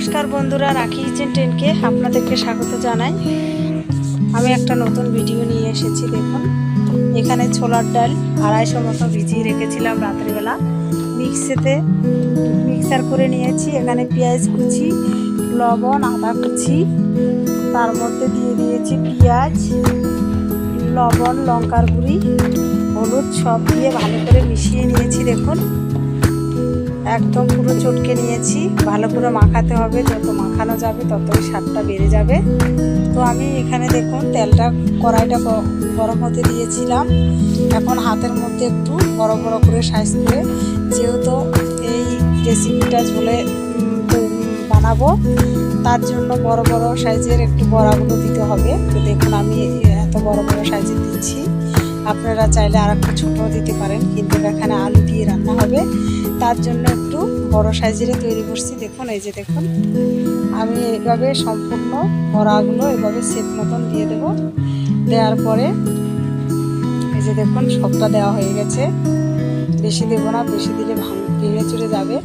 নমস্কার বন্ধুরা, রাখি কিচেন টেনকে আপনাদেরকে স্বাগত জানাই। আমি একটা নতুন ভিডিও নিয়ে এসেছি, দেখুন। এখানে ছোলার ডাল আড়াইশো মতো ভিজিয়ে রেখেছিলাম রাত্রিবেলা। মিক্সিতে মিক্সার করে নিয়েছি, এখানে পেঁয়াজ কুচি, লবণ, আদা কুচি, তার মধ্যে দিয়ে দিয়েছি পেঁয়াজ, লবণ, লঙ্কার গুঁড়ি, হলুদ, সব দিয়ে ভালো করে মিশিয়ে নিয়েছি, দেখুন। একদম পুরো চটকে নিয়েছি। ভালো করে মাখাতে হবে, যত মাখানো যাবে ততই স্বাদটা বেড়ে যাবে। তো আমি এখানে দেখুন, তেলটা কড়াইটা গরম হতে দিয়েছিলাম। এখন হাতের মধ্যে একটু বড় বড় করে সাইজ করে যেহেতু এই রেসিপিটা ঝোলে বানাবো, তার জন্য বড় বড় সাইজের একটু বড়াগুলো দিতে হবে। তো দেখুন, আমি এত বড় বড় সাইজের দিচ্ছি। আপনারা চাইলে আর একটু ছোটো দিতে পারেন, কিন্তু এখানে আলু দিয়ে রান্না হবে। তার জন্য একটু বড় সাইজের তৈরি করছি। দেখুন, এই যে দেখুন। আমি এইভাবে সম্পূর্ণ বড়াগুলো এভাবে সেট মতন দিয়ে দেব। দেওয়ার পরে এই যে দেখুন, সবটা দেওয়া হয়ে গেছে। বেশি দেবো না, বেশি দিলে ভাঙ, ভেঙে চুরে যাবে।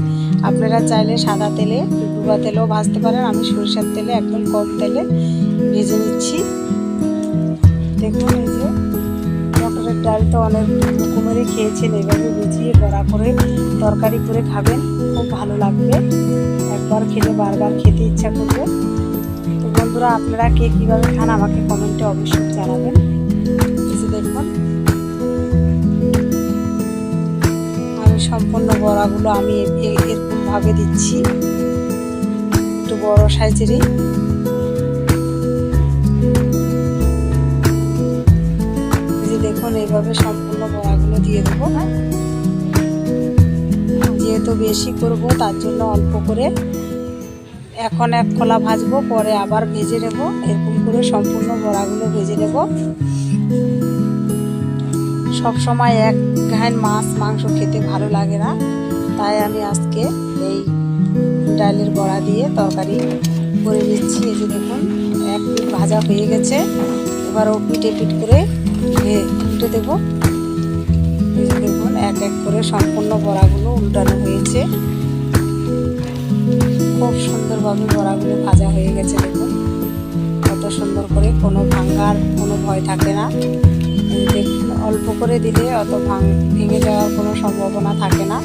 আপনারা চাইলে সাদা তেলে ডুবা তেলেও ভাজতে পারেন। আমি সরিষার তেলে একদম কম তেলে ভেজে নিচ্ছি। দেখুন এই যে ডাল তো অনেক রকমেরই খেয়েছেন, এভাবে ভিজিয়ে বড়া করে তরকারি করে খাবেন, খুব ভালো লাগবে। একবার খেলে বারবার খেতে ইচ্ছা করবে। তো বন্ধুরা, আপনারা কে কীভাবে খান আমাকে কমেন্টে অবশ্যই জানাবেন। যে দেখুন। আমি সম্পূর্ণ বড়াগুলো আমি এরকমভাবে দিচ্ছি। একটু বড় সাইজেরই। দেখুন এইভাবে সম্পূর্ণ বড়াগুলো দিয়ে দেবো। যেহেতু বেশি করব, তার জন্য অল্প করে এখন এক খোলা ভাজবো, পরে আবার ভেজে নেব। এরকম করে সম্পূর্ণ বড়াগুলো ভেজে নেব। সব সময় এক ঘাইন মাছ, মাংস খেতে ভালো লাগে না। তাই আমি আজকে এই ডালের বড়া দিয়ে তরকারি করে নিচ্ছি। এই যে দেখুন, এক ভাজা হয়ে গেছে। এবার ও পিঠে পিঠ করে উল্টে দেবো। দেখুন, এক এক করে সম্পূর্ণ বড়াগুলো উল্টানো হয়েছে। খুব সুন্দরভাবে বড়াগুলো ভাজা হয়ে গেছে, দেখুন। কত সুন্দর করে কোনো ভাঙার কোনো ভয় থাকে না। অল্প করে দিলে অত ভাঙ, ভেঙে যাওয়ার কোনো সম্ভাবনা থাকে না।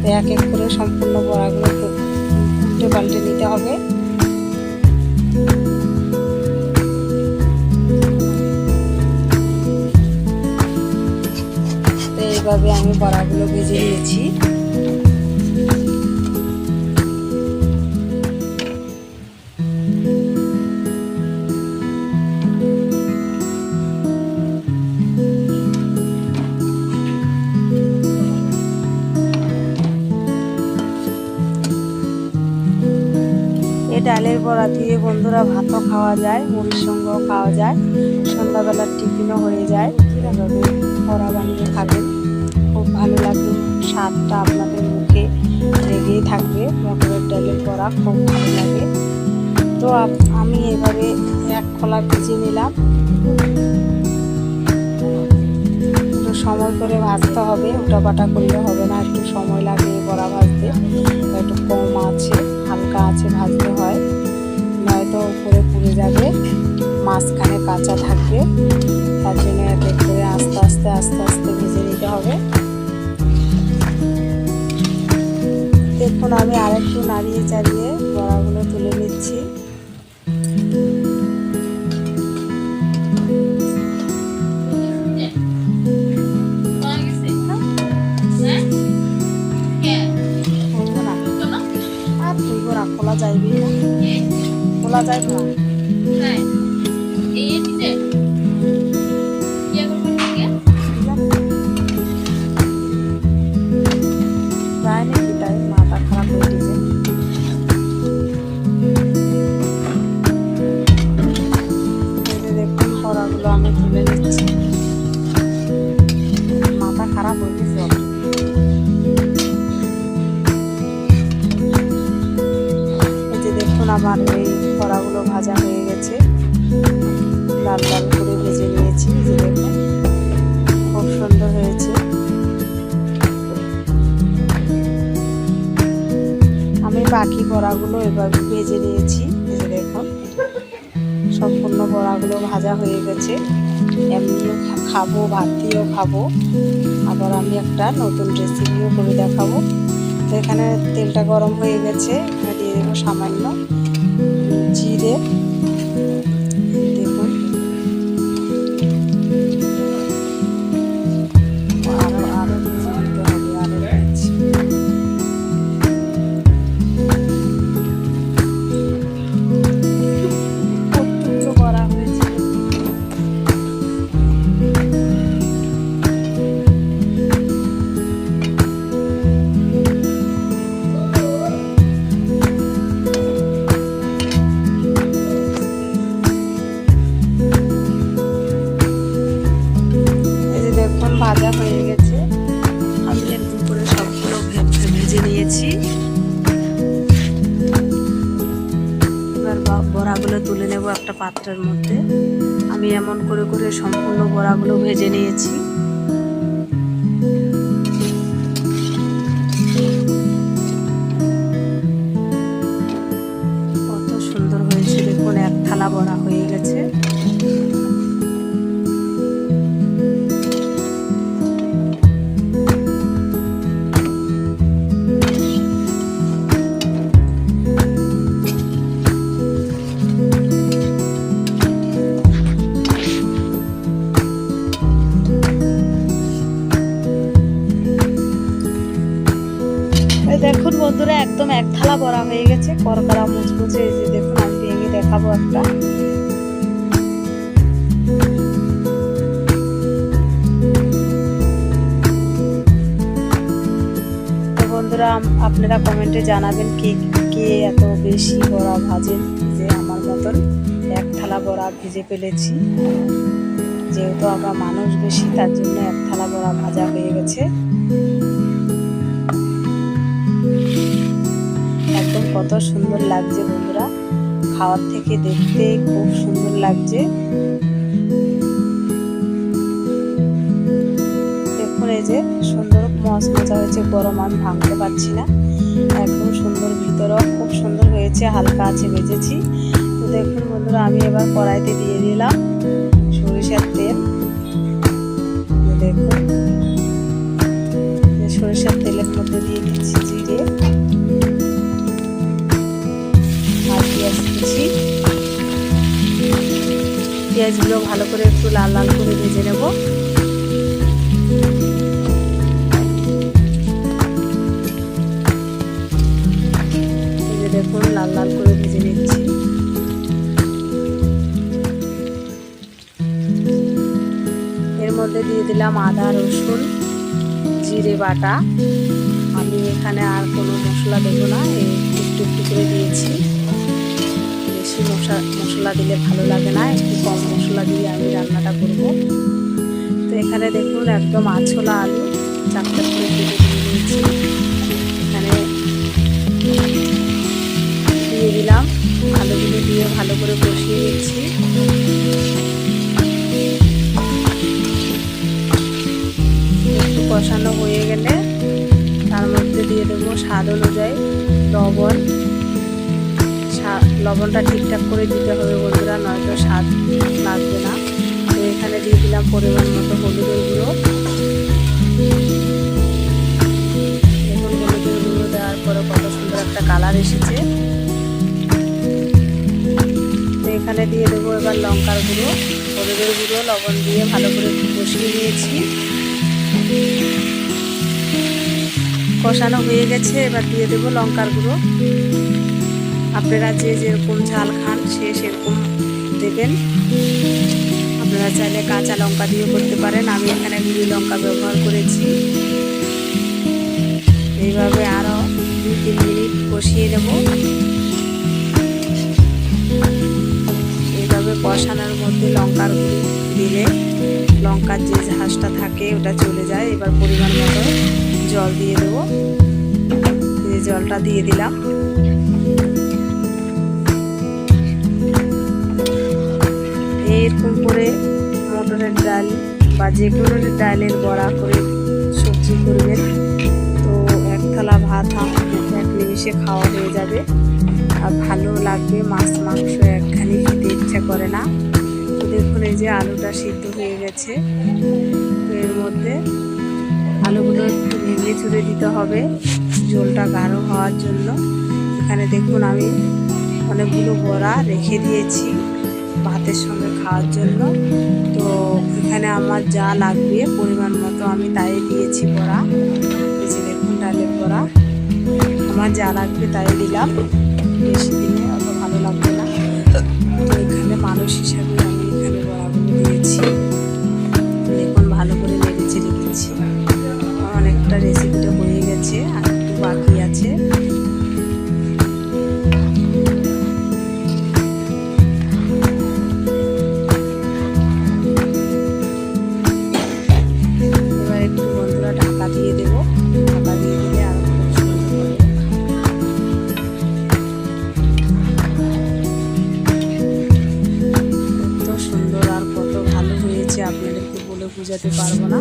তো এক এক করে সম্পূর্ণ বড়াগুলো উল্টে পাল্টে নিতে হবে। এইভাবে আমি বড়াগুলো ভেজে নিয়েছি। ডালের বড়া দিয়ে বন্ধুরা ভাতও খাওয়া যায়, মুড়ির সঙ্গেও খাওয়া যায়। সন্ধ্যাবেলার টিফিনও হয়ে যায়। এভাবে বড়া বানিয়ে খাবেন খুব ভালো লাগবে। স্বাদটা আপনাদের মুখে লেগেই থাকবে মটরের ডালের বড়া খুব ভালো লাগে। তো আমি এভাবে এক খোলা ভেজে নিলাম। একটু সময় করে ভাজতে হবে উল্টাপাটা করলে হবে না, একটু সময় লাগে বড়া ভাজতে। একটু কম আছে, হালকা আছে ভাজতে হয়, নয়তো উপরে পুড়ে যাবে। মাঝখানে কাঁচা থাকবে। তার জন্য এক এক করে আস্তে আস্তে আস্তে আস্তে ভেজে নিতে হবে। দেখুন, আমি আরেকটু নাড়িয়ে চাড়িয়ে বড়াগুলো তুলে নিচ্ছি। বাকি বড়াগুলো এবার ভেজে নিয়েছি। ভেজে দেখুন, সম্পূর্ণ বড়াগুলো ভাজা হয়ে গেছে। এমনিও খাব, ভাত দিয়েও খাব। আবার আমি একটা নতুন রেসিপিও করে দেখাবো। তো এখানে তেলটা গরম হয়ে গেছে, এখানে দিয়ে দেবো সামান্য জিরে। করে সম্পূর্ণ বড়াগুলো ভেজে নিয়েছি। করকরা মুচমুচে এই যে দেখুন, আমি ভেঙে দেখাবো একটা। বন্ধুরা, আপনারা কমেন্টে জানাবেন কে কে এত বেশি বড়া ভাজেন যে আমার মতন এক থালা বড়া ভেজে ফেলেছি। যেহেতু আমরা মানুষ বেশি, তার জন্য এক থালা বড়া ভাজা হয়ে গেছে। কত সুন্দর লাগছে বন্ধুরা। খাওয়ার থেকে দেখতে খুব সুন্দর লাগছে। দেখুন এই যে সুন্দর মচ মচা হয়েছে, গরম আমি ভাঙতে পারছি না। একদম সুন্দর, ভিতরেও খুব সুন্দর হয়েছে, হালকা আছে বেজেছি তো দেখুন বন্ধুরা, আমি এবার কড়াইতে দিয়ে দিলাম সরিষার তেল। দেখুন, সরিষার তেলের মধ্যে দিয়ে দিচ্ছি জিরে। পেঁয়াজগুলো ভালো করে একটু লাল লাল করে ভেজে নেব। দেখুন, লাল লাল করে ভেজে নিচ্ছি। এর মধ্যে দিয়ে দিলাম আদা, রসুন, জিরে বাটা। আমি এখানে আর কোনো মশলা দেবো না, একটু একটু করে দিয়েছি। বেশি মশলা মশলা দিলে ভালো লাগে না, একটু কম মশলা দিয়ে আমি রান্নাটা করব। তো এখানে দেখুন একদম আছলা আলু, চারটে করে দিয়ে এখানে দিয়ে দিলাম, আলুগুলো দিয়ে ভালো করে কষিয়ে দিচ্ছি একটু কষানো হয়ে গেলে তার মধ্যে দিয়ে দেবো স্বাদ অনুযায়ী লবণ। লবণটা ঠিকঠাক করে দিতে হবে বন্ধুরা, নয়তো স্বাদ লাগবে না। তো এখানে দিয়ে দিলাম পরিমাণ মতো হলুদের গুঁড়ো। এখন হলুদের গুঁড়ো দেওয়ার পরে কত সুন্দর একটা কালার এসেছে। এখানে দিয়ে দেবো এবার লঙ্কার গুঁড়ো। হলুদের গুঁড়ো, লবণ দিয়ে ভালো করে কষিয়ে নিয়েছি। কষানো হয়ে গেছে, এবার দিয়ে দেবো লঙ্কার গুঁড়ো। আপনারা যে যেরকম ঝাল খান, সে সেরকম দেবেন। আপনারা চাইলে কাঁচা লঙ্কা দিয়েও করতে পারেন। আমি এখানে গুঁড়ি লঙ্কা ব্যবহার করেছি। এইভাবে আরও দুই তিন মিনিট কষিয়ে নেব। এইভাবে কষানোর মধ্যে লঙ্কার দিলে লঙ্কার যে ঝাঁসটা থাকে, ওটা চলে যায়। এবার পরিমাণ মতো জল দিয়ে দেবো। জলটা দিয়ে দিলাম। বা যে কোনো ডালের বড়া করে, সবজি করবেন, তো এক থালা ভাত এক নিমিশে খাওয়া হয়ে যাবে। আর ভালো লাগবে, মাছ মাংস একখানি খেতে ইচ্ছা করে না। তো দেখুন এই যে আলুটা সিদ্ধ হয়ে গেছে। এর মধ্যে আলুগুলো একটু ভেঙে চুড়ে দিতে হবে জলটা গাঢ় হওয়ার জন্য। এখানে দেখুন আমি অনেকগুলো বড়া রেখে দিয়েছি। ভাতের সঙ্গে খাওয়ার জন্য। তো এখানে আমার যা লাগবে পরিমাণ মতো আমি তাই দিয়েছি বড়া। বেশি দেখুন ডালের বড়া। আমার যা লাগবে তাই দিলাম। বেশি দিনে অত ভালো লাগবে না। তো এখানে মানুষ হিসাবে বলে বোঝাতে পারবো না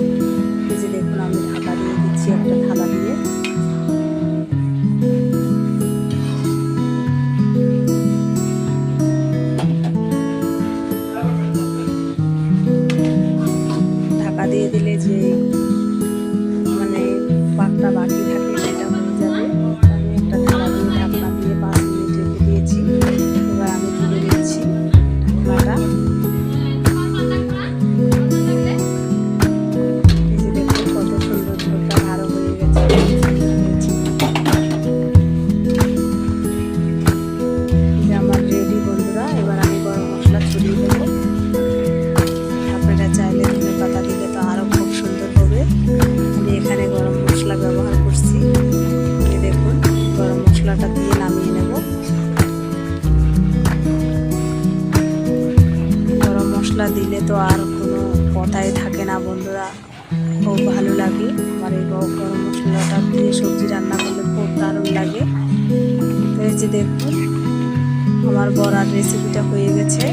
বড়ার রেসিপিটা হয়ে গেছে।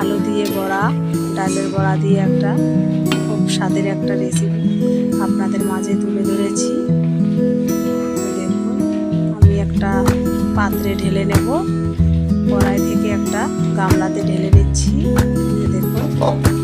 আলু দিয়ে বড়া, ডালের বড়া দিয়ে একটা খুব স্বাদের একটা রেসিপি আপনাদের মাঝে তুলে ধরেছি। দেখুন, আমি একটা পাত্রে ঢেলে নেব। কড়াই থেকে একটা গামলাতে ঢেলে নিচ্ছি। দেখুন।